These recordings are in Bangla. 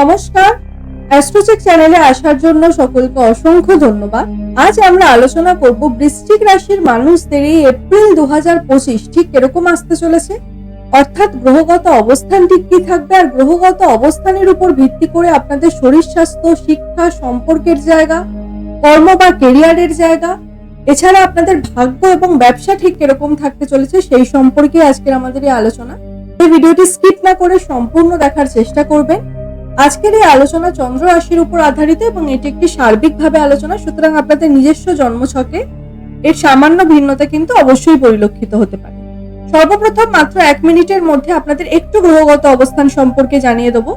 নমস্কার। অ্যাস্ট্রোচেক চ্যানেলে আসার জন্য সকলকে অসংখ্য ধন্যবাদ। আজ আমরা আলোচনা করব বৃশ্চিক রাশির মানুষদের এই এপ্রিল দু ঠিক এরকম আসতে চলেছে? অর্থাৎ গ্রহগত অবস্থান ঠিক কি থাকবে আর গ্রহগত অবস্থানের উপর ভিত্তি করে আপনাদের শরীর স্বাস্থ্য, শিক্ষা, সম্পর্কের জায়গা, কর্ম বা কেরিয়ারের জায়গা, এছাড়া আপনাদের ভাগ্য এবং ব্যবসা ঠিক কীরকম থাকতে চলেছে সেই সম্পর্কে আজকের আমাদের এই আলোচনা। এই ভিডিওটি স্কিপ না করে সম্পূর্ণ দেখার চেষ্টা করবেন। আজকের এই আলোচনা চন্দ্র রাশির উপর আধারিত এবং এটি একটি সার্বিকভাবে আলোচনা, সুতরাং আপনাদের নিজস্ব জন্মছকে এর সামান্য ভিন্নতা কিন্তু অবশ্যই পরিলক্ষিত হতে পারে। সর্বপ্রথম মাত্র এক মিনিটের মধ্যে আপনাদের একটু গ্রহগত অবস্থান সম্পর্কে জানিয়ে দেবো।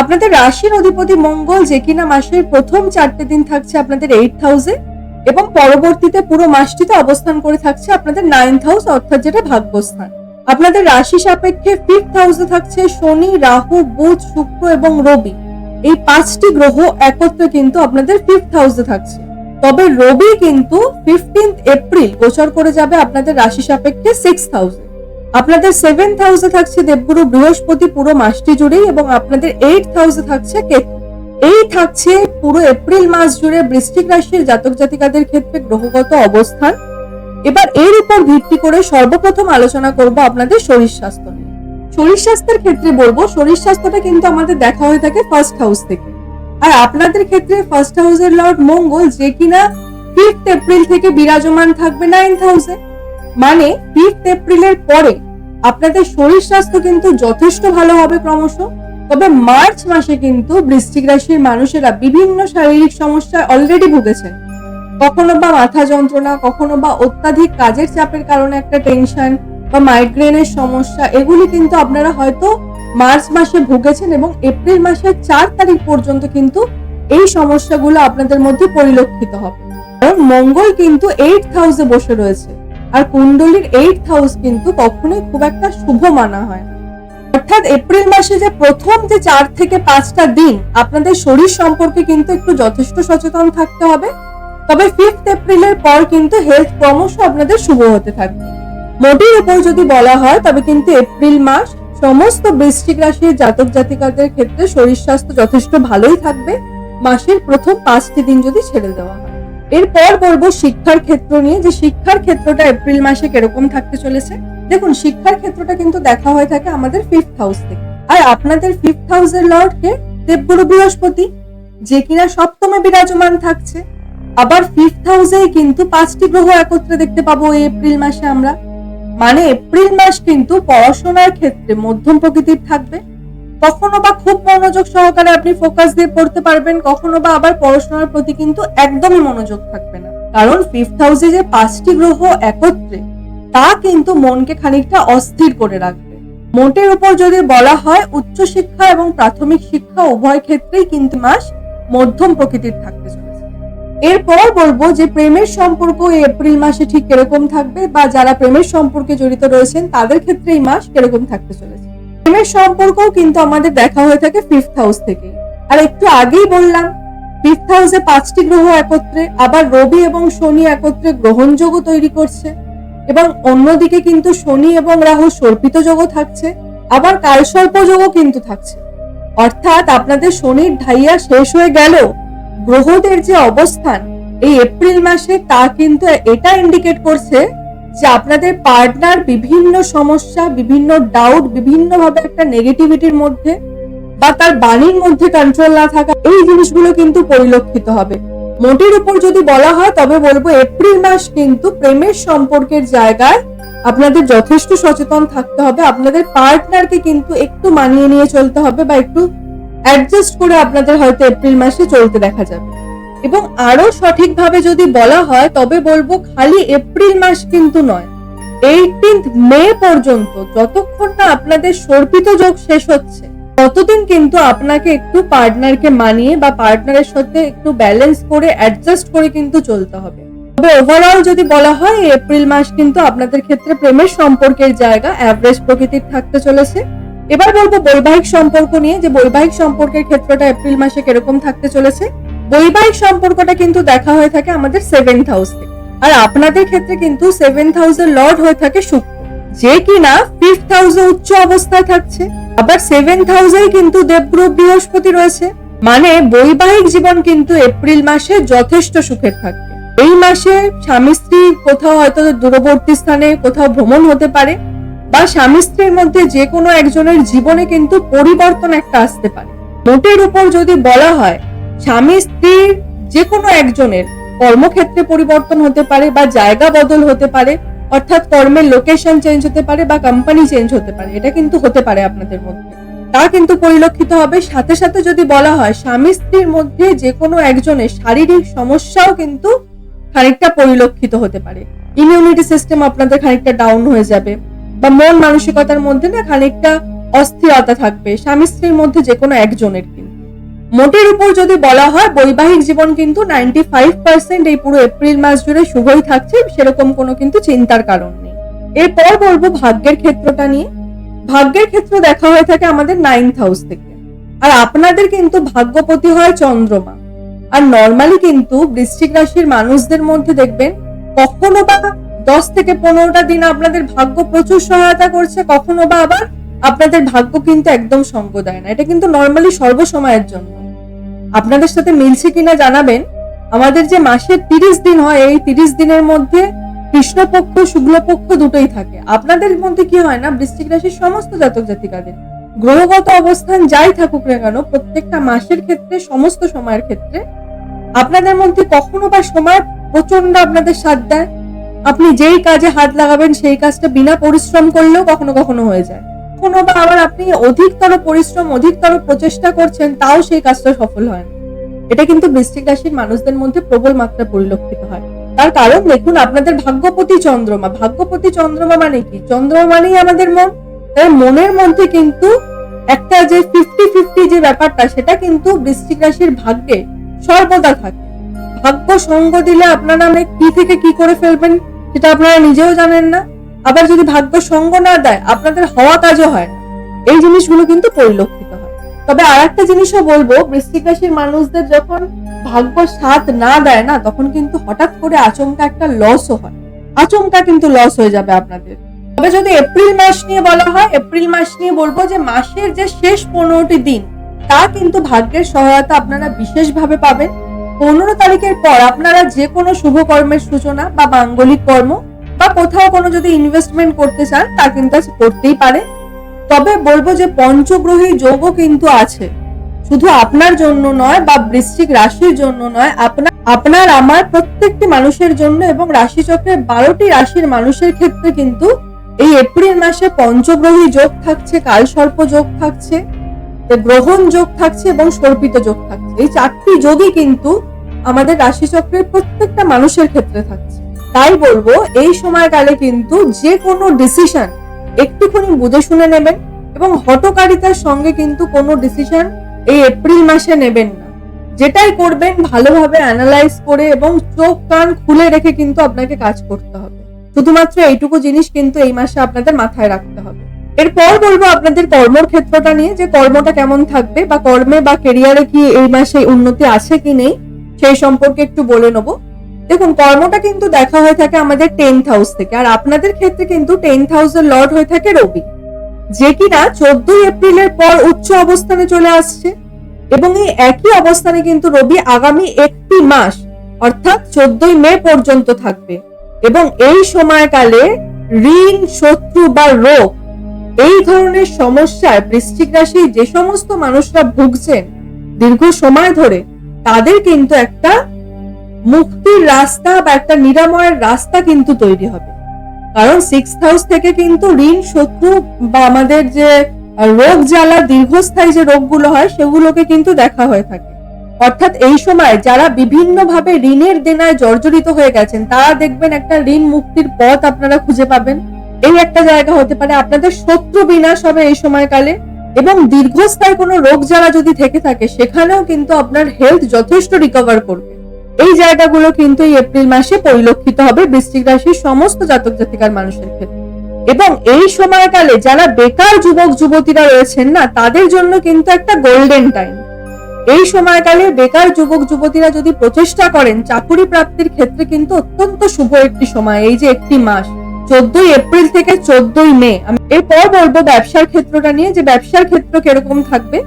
আপনাদের রাশির অধিপতি মঙ্গল যে কিনা মাসের প্রথম চারটে দিন থাকছে আপনাদের এইট হাউসে এবং পরবর্তীতে পুরো মাসটিতে অবস্থান করে থাকছে আপনাদের নাইন্থ হাউস অর্থাৎ যেটা ভাগ্যস্থান। আপনাদের রাশি সাপেক্ষে ফিফথ হাউসে থাকছে শনি, রাহু, বুধ, শুক্র এবং রবি। এই পাঁচটি গ্রহ একত্রে কিন্তু আপনাদের ফিফথ হাউসে থাকছে। তবে রবি কিন্তু ফিফটিন্থ এপ্রিল গোচর করে যাবে আপনাদের রাশি সাপেক্ষে সিক্স হাউসে আপনাদের সেভেন্থ হাউসে থাকছে দেবগুরু বৃহস্পতি পুরো মাসটি জুড়েই এবং আপনাদের এইট হাউসে থাকছে কেতু। এই থাকছে পুরো এপ্রিল মাস জুড়ে বৃষ্টিক রাশির জাতক জাতিকাদের ক্ষেত্রে গ্রহগত অবস্থান। এবার এর উপর ভিত্তি করে সর্বপ্রথম আলোচনা করব আপনাদের শরীর স্বাস্থ্য নিয়ে। শরীর স্বাস্থ্যের ক্ষেত্রে বলব, শরীর স্বাস্থ্যটা কিন্তু আমাদের দেখা হয়ে থাকে ফার্স্ট হাউস থেকে। আর আপনাদের ক্ষেত্রে ফার্স্ট হাউসের লর্ড মঙ্গল, যে কিনা ফিফথ এপ্রিল থেকে বিরাজমান থাকবে নাইন্থ হাউসে মানে ফিফথ এপ্রিলের পরে আপনাদের শরীর স্বাস্থ্য কিন্তু যথেষ্ট ভালো হবে ক্রমশ। তবে মার্চ মাসে কিন্তু বৃশ্চিক রাশির মানুষেরা বিভিন্ন শারীরিক সমস্যায় অলরেডি ভুগেছেন। কখনো বা মাথা যন্ত্রণা, কখনো বা অত্যাধিক কাজের চাপের কারণে একটা টেনশন বা মাইগ্রেনের সমস্যা, এগুলি কিন্তু আপনারা হয়তো মার্চ মাসে ভুগেছেন এবং এপ্রিল মাসের চার তারিখ পর্যন্ত কিন্তু এই সমস্যাগুলো আপনাদের মধ্যে পরিলক্ষিত হবে। কারণ মঙ্গল কিন্তু এইট হাউসে বসে রয়েছে আর কুণ্ডলীর এইট হাউস কিন্তু কখনোই খুব একটা শুভ মানা হয় অর্থাৎ এপ্রিল মাসে যে প্রথম যে চার থেকে পাঁচটা দিন, আপনাদের শরীর সম্পর্কে কিন্তু একটু যথেষ্ট সচেতন থাকতে হবে। তবে ফিফথ এপ্রিলের পর কিন্তু হেলথ ক্রমশ আপনাদের শুভ হতে থাকবে। মোটির উপর যদি বলা হয়, তবে কিন্তু এপ্রিল মাস সমস্ত বৃশ্চিক রাশির জাতক জাতিকাদের ক্ষেত্রে শরীর স্বাস্থ্য যথেষ্ট ভালোই থাকবে। মাসের প্রথম পাঁচটি দিন যদি ছেড়ে দেওয়া হয়। এরপর বলব শিক্ষার ক্ষেত্র নিয়ে, যে শিক্ষার ক্ষেত্রটা এপ্রিল মাসে কীরকম থাকতে চলেছে। দেখুন, শিক্ষার ক্ষেত্রটা কিন্তু দেখা হয়ে থাকে আমাদের ফিফথ হাউস থেকে। আর আপনাদের ফিফথ হাউসের লর্ড কে দেবগুরু বৃহস্পতি, যে কিনা সপ্তমে বিরাজমান থাকছে। আবার ফিফথ হাউসে কিন্তু পাঁচটি গ্রহ একত্রে দেখতে পাবো এপ্রিল মাসে আমরা। মানে এপ্রিল মাস কিন্তু পড়াশোনার ক্ষেত্রে মধ্যম প্রকৃতির থাকবে। কখনো বা খুব মনোযোগ সহকারে আপনি ফোকাস দিয়ে পড়তে পারবেন, কখনো বা আবার পড়াশোনার প্রতি কিন্তু একদমই মনোযোগ থাকবে না। কারণ ফিফথ হাউসে যে পাঁচটি গ্রহ একত্রে, তা কিন্তু মনকে খানিকটা অস্থির করে রাখবে। মোটের উপর যদি বলা হয় উচ্চশিক্ষা এবং প্রাথমিক শিক্ষা উভয় ক্ষেত্রেই কিন্তু মাস মধ্যম প্রকৃতির থাকতে চলেছে। এরপর বলব যে প্রেমের সম্পর্ক এপ্রিল মাসে ঠিক কীরকম থাকবে বা যারা প্রেমের সম্পর্কে জড়িত রয়েছেন, তাদের ক্ষেত্রে এই মাস কীরকম থাকতে চলেছে। প্রেমের সম্পর্কও কিন্তু আমাদের দেখা হয়ে থাকে ফিফথ হাউস থেকে আর একটু আগেই বললাম ফিফথ হাউসে পাঁচটি গ্রহ একত্রে, আবার রবি এবং শনি একত্রে গ্রহণযোগও তৈরি করছে। এবং অন্যদিকে কিন্তু শনি এবং রাহু সর্পিত যোগও থাকছে, আবার কালসর্প যোগও কিন্তু থাকছে। অর্থাৎ আপনাদের শনির ঢাইয়া শেষ হয়ে গেল গ্রহদের যে অবস্থান এই এপ্রিল মাসে তা কিন্তু এটা ইন্ডিকেট করছে যে আপনাদের পার্টনার বিভিন্ন সমস্যা, বিভিন্ন ডাউট বিভিন্ন ভাবে একটা নেগেটিভিটির মধ্যে বা তার বাণীর মধ্যে কন্ট্রোল না থাকা এই জিনিসগুলো কিন্তু পরিলক্ষিত হবে। মোটের উপর যদি বলা হয়, তবে বলব এপ্রিল মাস কিন্তু প্রেমের সম্পর্কের জায়গায় আপনাদের যথেষ্ট সচেতন থাকতে হবে। আপনাদের পার্টনারকে কিন্তু একটু মানিয়ে নিয়ে চলতে হবে বা একটু অ্যাডজাস্ট করে আপনাদের হয়তো এপ্রিল মাসে চলতে দেখা যাবে। এবং আরও সঠিকভাবে যদি বলা হয়, তবে বলব খালি এপ্রিল মাস কিন্তু নয়। এইটিন্থ মে পর্যন্ত যতক্ষণ না আপনাদের সর্পিত যোগ শেষ হচ্ছে, ততদিন কিন্তু আপনাকে একটু পার্টনারকে মানিয়ে বা পার্টনারের সাথে একটু ব্যালেন্স করে অ্যাডজাস্ট করে কিন্তু চলতে হবে। তবে ওভারঅল যদি বলা হয় এপ্রিল মাস কিন্তু আপনাদের ক্ষেত্রে প্রেমের সম্পর্কের জায়গা অ্যাভারেজ প্রকৃতির থাকতে চলেছে। এবার বলব বৈবাহিক সম্পর্ক নিয়ে, যে বৈবাহিক সম্পর্কের ক্ষেত্রটা এপ্রিল মাসে কীরকম থাকতে চলেছে। বৈবাহিক সম্পর্কটা কিন্তু দেখা হয়ে থাকে আমাদের সেভেন্থ হাউস থেকে আর আপনাদের ক্ষেত্রে কিন্তু সেভেন্থ হাউসের লর্ড হয়ে থাকে শুক্র, যে কিনা ফিফথ হাউসে উচ্চ অবস্থায় থাকছে। আবার সেভেন্থ হাউসেই কিন্তু দেবগ্রহ বৃহস্পতি রয়েছে। মানে বৈবাহিক জীবন কিন্তু এপ্রিল মাসে যথেষ্ট সুখের থাকবে এই মাসে স্বামী স্ত্রী কোথাও হয়তো দূরবর্তী স্থানে কোথাও ভ্রমণ হতে পারে। বা স্বামী স্ত্রীর মধ্যে যে কোনো একজনের জীবনে কিন্তু পরিবর্তন একটা আসতে পারে। মোটের উপর যদি বলা হয়, স্বামী স্ত্রীর যে কোনো একজনের কর্মক্ষেত্রে পরিবর্তন হতে পারে বা জায়গা বদল হতে পারে, অর্থাৎ কর্মের লোকেশন চেঞ্জ হতে পারে বা কোম্পানি চেঞ্জ হতে পারে, এটা কিন্তু হতে পারে আপনাদের মধ্যে। তা কিন্তু পরিলক্ষিত হবে। সাথে সাথে যদি বলা হয়, স্বামী স্ত্রীর মধ্যে যে কোনো একজনের শারীরিক সমস্যাও কিন্তু খানিকটা পরিলক্ষিত হতে পারে। ইমিউনিটি সিস্টেম আপনাদের খানিকটা ডাউন হয়ে যাবে। বা মন মানসিকতার মধ্যে না খানিকটা অস্থিরতা থাকবে, স্বামী স্ত্রীর মধ্যে যে কোনো একজনের কিন্তু। মোটের উপর যদি বলা হয়, বৈবাহিক জীবন কিন্তু নাইনটি ফাইভ পার্সেন্ট এই পুরো এপ্রিল মাস জুড়ে শুভই থাকছে, সেরকম কোনো কিন্তু চিন্তার কারণ নেই। এরপর বলব ভাগ্যের ক্ষেত্রটা নিয়ে। ভাগ্যের ক্ষেত্র দেখা হয়ে থাকে আমাদের নাইন্থ হাউস থেকে। আর আপনাদের কিন্তু ভাগ্যপতি হয় চন্দ্রমা। আর নর্মালি কিন্তু বৃশ্চিক রাশির মানুষদের মধ্যে দেখবেন, কখনো বা দশ থেকে পনেরোটা দিন আপনাদের ভাগ্য প্রচুর সহায়তা করছে, কখনো বা আবার আপনাদের ভাগ্য কিন্তু একদম সঙ্গ দেয় না। এটা কিন্তু নর্মালি সর্বসময়ের জন্য। আপনাদের সাথে মিলছে কিনা জানাবেন। আমাদের যে মাসের তিরিশ দিন হয়, এই তিরিশ দিনের মধ্যে কৃষ্ণপক্ষ, শুক্লপক্ষ দুটোই থাকে। আপনাদের মধ্যে কি হয় না, বৃশ্চিক রাশির সমস্ত জাতক জাতিকাদের গ্রহগত অবস্থান যাই থাকুক না কেন, প্রত্যেকটা মাসের ক্ষেত্রে, সমস্ত সময়ের ক্ষেত্রে আপনাদের মধ্যে কখনো বা সময় প্রচণ্ড আপনাদের সাথ দেয়। আপনি যেই কাজে হাত লাগাবেন, সেই কাজটা বিনা পরিশ্রম করলেও কখনো কখনো হয়ে যায়। কখনো বা আবার আপনি অধিকতর পরিশ্রম, অধিকতর প্রচেষ্টা করছেন, তাও সেই কাজটা সফল হয় না। এটা কিন্তু বৃশ্চিক রাশির মানুষদের মধ্যে প্রবল মাত্রা পরিলক্ষিত হয়। তার কারণ দেখুন, আপনাদের ভাগ্যপতি চন্দ্রমা। ভাগ্যপতি চন্দ্রমা মানে কি? চন্দ্রমা মানেই আমাদের মন। তাই মনের মধ্যে কিন্তু একটা যে ফিফটি ফিফটি যে ব্যাপারটা, সেটা কিন্তু বৃশ্চিক রাশির ভাগ্যে সর্বদা থাকে। ভাগ্য সঙ্গ দিলে আপনারা মানে কি থেকে কি করে ফেলবেন, সেটা আপনারা নিজেও জানেন না। আবার যদি ভাগ্য সঙ্গ না দেয়, আপনাদের হওয়া কাজও হয় না। এই জিনিসগুলো কিন্তু পরিলক্ষিত হয়। তবে আর একটা জিনিসও বলব, বৃশ্চিক রাশির মানুষদের যখন ভাগ্য সাথ না দেয় না, তখন কিন্তু হঠাৎ করে আচমকা একটা লসও হয়। আচমকা কিন্তু লস হয়ে যাবে আপনাদের। তবে যদি এপ্রিল মাস নিয়ে বলা হয়, এপ্রিল মাস নিয়ে বলব যে মাসের যে শেষ পনেরোটি দিন, তা কিন্তু ভাগ্যের সহায়তা আপনারা বিশেষভাবে পাবেন। পনেরো তারিখের পর আপনারা যে কোনো শুভ কর্মের সূচনা বা মাঙ্গলিক কর্ম বা কোথাও কোনো যদি ইনভেস্টমেন্ট করতে চান, তা কিন্তু করতেই পারে তবে বলব যে পঞ্চগ্রহী যোগও কিন্তু আছে। শুধু আপনার জন্য নয় বা বৃশ্চিক রাশির জন্য নয় আপনার আপনার, আমার প্রত্যেকটি মানুষের জন্য এবং রাশিচক্রের বারোটি রাশির মানুষের ক্ষেত্রে কিন্তু এই এপ্রিল মাসে পঞ্চগ্রহী যোগ থাকছে, কালসর্প যোগ থাকছে। গ্রহণ যোগ থাকছে এবং সর্পিত যোগ থাকছে। এই চারটি যোগই কিন্তু আমাদের রাশিচক্রের প্রত্যেকটা মানুষের ক্ষেত্রে থাকছে। তাই বলব, এই সময়কালে কিন্তু যে কোনো ডিসিশন একটুখানি বুঝে শুনে নেবেন এবং হটকারিতার সঙ্গে কিন্তু কোনো ডিসিশন এই এপ্রিল মাসে নেবেন না। যেটাই করবেন, ভালোভাবে অ্যানালাইজ করে এবং চোখ কান খুলে রেখে কিন্তু আপনাকে কাজ করতে হবে। শুধুমাত্র এইটুকু জিনিস কিন্তু এই মাসে আপনাদের মাথায় রাখতে হবে। এরপর বলব আপনাদের কর্মর ক্ষেত্রটা নিয়ে, যে কর্মটা কেমন থাকবে বা কর্মে বা কেরিয়ারে কি এই মাসে উন্নতি আছে কি নেই, সেই সম্পর্কে একটু বলে নেব। দেখুন, কর্মটা কিন্তু দেখা হয়ে থাকে আমাদের টেন্থ হাউস থেকে, আর আপনাদের ক্ষেত্রে কিন্তু টেন্থ হাউসের লর্ড হয়ে থাকে রবি, যে কিনা চোদ্দই এপ্রিলের পর উচ্চ অবস্থানে চলে আসছে, এবং এই একই অবস্থানে কিন্তু রবি আগামী একটি মাস, অর্থাৎ চোদ্দই মে পর্যন্ত থাকবে, এবং এই সময়কালে ঋণ, শত্রু বা রোগ এই ধরনের সমস্যায় বৃশ্চিক রাশি যে সমস্ত মানুষরা ভুগছেন, দীর্ঘ সময় ধরে তাদের কিন্তু একটা মুক্তির রাস্তা বা একটা নিরাময়ের রাস্তা কিন্তু তৈরি হবে। কারণ সিক্স হাউস থেকে কিন্তু ঋণ, শত্রু বা আমাদের যে রোগ জ্বালা, দীর্ঘস্থায়ী যে রোগগুলো হয়, সেগুলোকে কিন্তু দেখা হয়ে থাকে। অর্থাৎ এই সময় যারা বিভিন্নভাবে ঋণের দেনায় জর্জরিত হয়ে গেছেন, তারা দেখবেন একটা ঋণ মুক্তির পথ আপনারা খুঁজে পাবেন। এই একটা জায়গা হতে পারে। আপনাদের শত্রু বিনাশ হবে এই সময়কালে এবং দীর্ঘস্থায়ী কোনো রোগ জ্বালা যদি থেকে থাকে, সেখানেও কিন্তু আপনার হেলথ যথেষ্ট রিকভার করবে। এই জায়গাগুলো কিন্তু এই এপ্রিল মাসে পরিলক্ষিত হবে বৃশ্চিক রাশির সমস্ত জাতক জাতিকার মানুষের ক্ষেত্রে। এবং এই সময়কালে যারা বেকার যুবক, যুবতীরা রয়েছেন না, তাদের জন্য কিন্তু একটা গোল্ডেন টাইম এই সময়কালে বেকার যুবক, যুবতীরা যদি প্রচেষ্টা করেন, চাকুরি প্রাপ্তির ক্ষেত্রে কিন্তু অত্যন্ত শুভ একটি সময়, এই যে একটি মাস। চোদ্দই এপ্রিল থেকে চোদ্দই মে। আমি এরপর বলব ব্যবসার ক্ষেত্রটা নিয়ে, যে ব্যবসার ক্ষেত্র কীরকম থাকবে।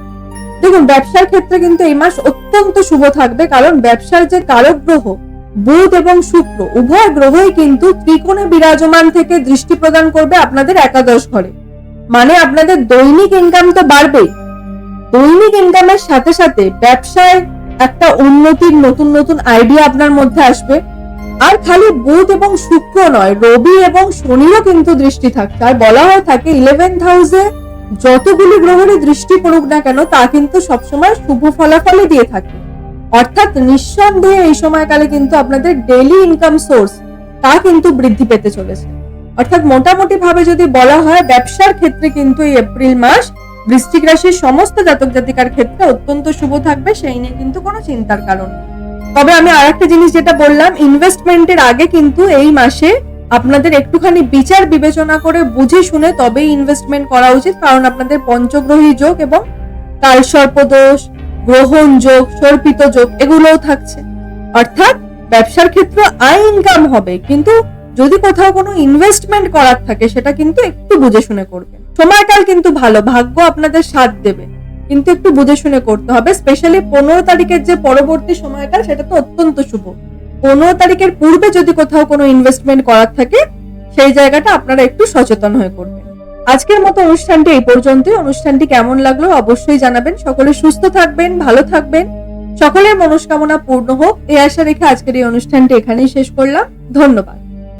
দেখুন, ব্যবসার ক্ষেত্রে কিন্তু এই মাস অত্যন্ত শুভ থাকবে, কারণ ব্যবসার যে কারক গ্রহ, বুধ এবং শুক্র, উভয় গ্রহই কিন্তু ত্রিকোণে বিরাজমান থেকে দৃষ্টি প্রদান করবে আপনাদের একাদশ ঘরে। মানে আপনাদের দৈনিক ইনকাম তো বাড়বেই। দৈনিক ইনকামের সাথে সাথে ব্যবসায় একটা উন্নতির নতুন নতুন আইডিয়া আপনার মধ্যে আসবে। আর খালি বুধ এবং শুক্র নয়, রবি এবং শনিরও কিন্তু দৃষ্টি থাকছে। আর বলা হয়ে থাকে ইলেভেন্থ হাউসে যতগুলি গ্রহেরই দৃষ্টি পড়ুক না কেন, তা কিন্তু সবসময় শুভ ফলাফলই দিয়ে থাকে। অর্থাৎ নিঃসন্দেহে এই সময়কালে কিন্তু আপনাদের ডেইলি ইনকাম সোর্স তা কিন্তু বৃদ্ধি পেতে চলেছে। অর্থাৎ মোটামুটি ভাবে যদি বলা হয়, ব্যবসার ক্ষেত্রে কিন্তু এই এপ্রিল মাস বৃশ্চিক রাশির সমস্ত জাতক জাতিকার ক্ষেত্রে অত্যন্ত শুভ থাকবে, সেই নিয়ে কিন্তু কোনো চিন্তার কারণ নেই। তবে আমি আরেকটা জিনিস যেটা বললাম ইনভেস্টমেন্টের আগে কিন্তু এই মাসে আপনাদের একটুখানি বিচার বিবেচনা করে বুঝে শুনে তবেই ইনভেস্টমেন্ট করা উচিত, কারণ আপনাদের পঞ্চগ্রহী যোগ এবং কালসর্প দোষ, গ্রহণ যোগ, সর্পিত যোগ এগুলোও থাকছে। অর্থাৎ ব্যবসার ক্ষেত্রে আয় ইনকাম হবে, কিন্তু যদি কোথাও কোনো ইনভেস্টমেন্ট করার থাকে, সেটা কিন্তু একটু বুঝে শুনে করবেন। সময়কাল কিন্তু ভালো, ভাগ্য আপনাদের সাথ দেবে। কিন্তু একটু বুঝে শুনে করতে হবে স্পেশালি পনেরো তারিখের যে পরবর্তী সময়কাল, সেটা তো অত্যন্ত শুভ। পনেরো তারিখের পূর্বে যদি কোথাও কোনো ইনভেস্টমেন্ট করার থাকে, সেই জায়গাটা আপনারা একটু সচেতন হয়ে করবেন। আজকের মতো অনুষ্ঠানটি এই পর্যন্তই। অনুষ্ঠানটি কেমন লাগল অবশ্যই জানাবেন। সকলে সুস্থ থাকবেন, ভালো থাকবেন। সকলের মনস্কামনা পূর্ণ হোক। এই আশা রেখে আজকের এই অনুষ্ঠানটি এখানেই শেষ করলাম। ধন্যবাদ।